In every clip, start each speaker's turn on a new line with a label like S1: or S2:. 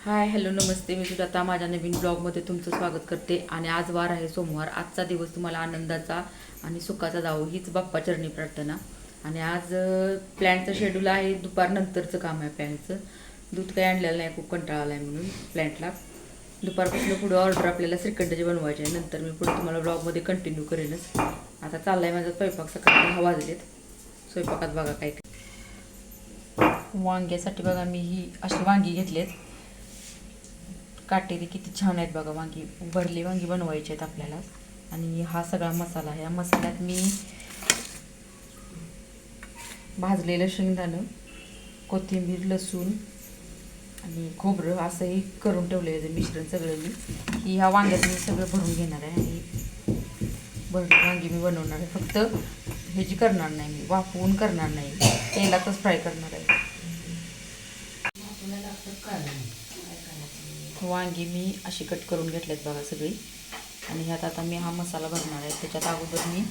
S1: Hi hello नमस्ते. मी सुजाता. माझ्या नवीन ब्लॉगमध्ये तुमचं स्वागत करते. आणि आज वार आहे सोमवार. आजचा दिवस तुम्हाला आनंदाचा आणि सुखाचा जावो हीच बाप्पा चरणी प्रार्थना. आणि आज प्लॅनचं शेड्यूल आहे. दुपारनंतरचं काम आहे प्लॅनचं दूध काही आणलेलं नाही खूप कंटाळा आला आहे म्हणून प्लॅन्टला दुपारपासून पुढे ऑर्डर आपल्याला श्रीखंडचे बनवायचे आहे. नंतर मी पुढे तुम्हाला ब्लॉगमध्ये कंटिन्यू करेनच आता चाललाय माझा स्वयंपाक. सकाळी दहा वाजलेत. स्वयंपाकात बघा काय. वांग्यासाठी बघा मी ही अशी वांगी घेतलीत. काटेरी किती छान आहेत बघा वांगी भरली वांगी बनवायची आहेत आपल्याला. आणि हा सगळा मसाला आहे. या मसाल्यात मी भाजलेलं शेंगदाणं कोथिंबीर लसूण आणि खोबरं असंही करून ठेवलेलं मिश्रण सगळं मी. ही ह्या वांग्यात मी सगळं भरून घेणार आहे आणि भरली वांगी मी बनवणार आहे. फक्त ह्याची करणार नाही मी वाफवून करणार नाही. तेलातच फ्राय करणार आहे. वांगी मी अशी कट करून घेतल्यात बघा सगळी. आणि ह्यात आता मी हा मसाला भरणार आहे. त्याच्यात अगोदर मी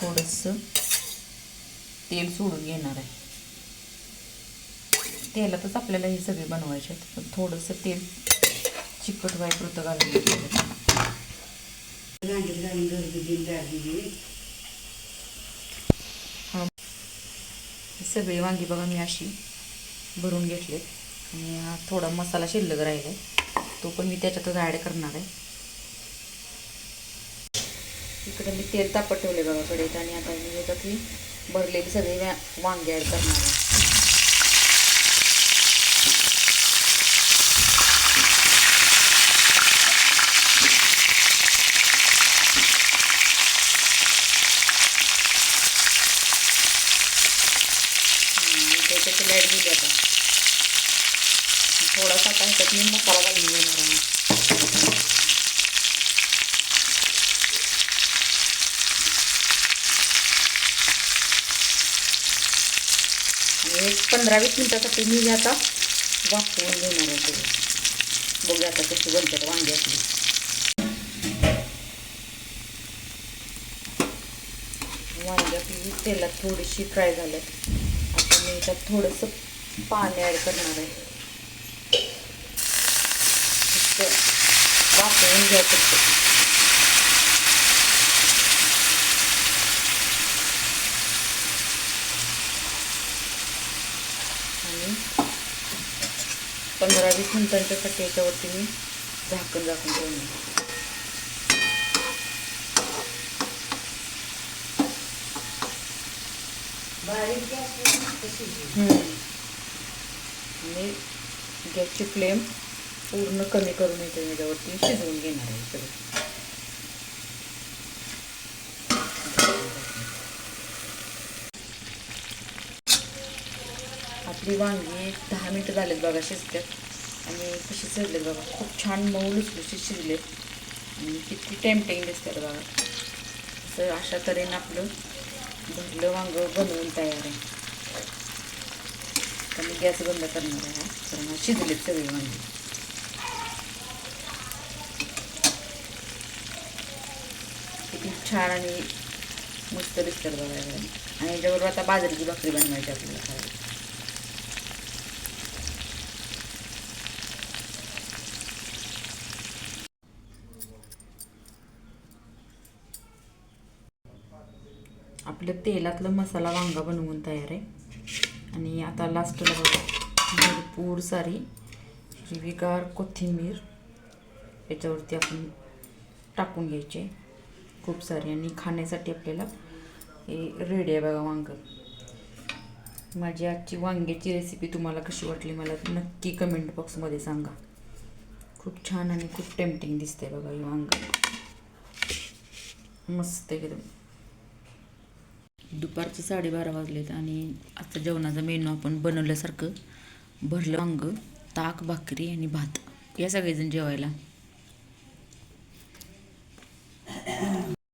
S1: थोडंसं तेल सोडून घेणार आहे. तेलातच आपल्याला हे सगळे बनवायचे आहेत. पण थोडंसं तेल चिकट व्हायपुरतं घालून घेतलं हा सगळी वांगी बघा मी अशी भरून घेतलेत. आणि हा थोडा मसाला शिल्लक राहिला आहे तो पण मी त्याच्यातच ॲड करणार आहे. इकडे मी तेल तापत ठेवले बघा कढईत आणि आता मी याच्यात मी भरलेली सगळी वा- वांगी ॲड करणार आहे. त्याच्यात लाइट दिली आता. थोडासा आता ह्याच्यात मी मसाला घालून घेणार आहे. आणि एक पंधरा वीस मिनिटासाठी मी आता वाफवून घेणार आहे ते. बघूया आता कशी बनतात वांगी आपली. वांगी तेलात थोडीशी फ्राय झाल्यात. आता मी त्यात थोडंसं पाणी ॲड करणार आहे. फक्त वाफवून घ्यायचं फक्त. आणि पंधरा वीस मिनिटांच्यासाठी याच्यावरती मी झाकण झाकून हम्म. आणि गॅसची फ्लेम पूर्ण कमी करून येते याच्यावरती शिजवून घेणार आहे सगळं आपली वांगी दहा मिनटं झालेत बघा शिजतात आणि कशी शिजलेत बघा. खूप छान मऊ लुसलुशीत शिजलेत. आणि किती टेम्पटिंग दिसतात बघा. असं अशा तऱ्हेनं आपलं भरलं वांग बनवून तयार आहे. तर मी गॅस बंद करणार आहे कारण शिजलेत सगळी वांगी किती छान आणि मस्त दिसतात बघायला आणि याच्याबरोबर आता बाजरीची भाकरी बनवायची आपल्याला खायला. आपलं तेलातलं मसाला वांगा बनवून तयार आहे. आणि आता लास्टला भरपूर सारी हिरवीगार कोथिंबीर याच्यावरती आपण टाकून घ्यायचे खूप सारी आणि खाण्यासाठी आपल्याला हे रेडी आहे बघा वांग. माझी आजची वांग्याची रेसिपी तुम्हाला कशी वाटली मला नक्की कमेंट बॉक्समध्ये सांगा. खूप छान आणि खूप टेम्पटिंग दिसते बघा ही वांग. मस्त एकदम. दुपारचे साडेबारा वाजलेत आणि आता जेवणाचा मेनू आपण बनवल्यासारखं भरलं वांग ताक भाकरी आणि भात. या सगळेजण जेवायला.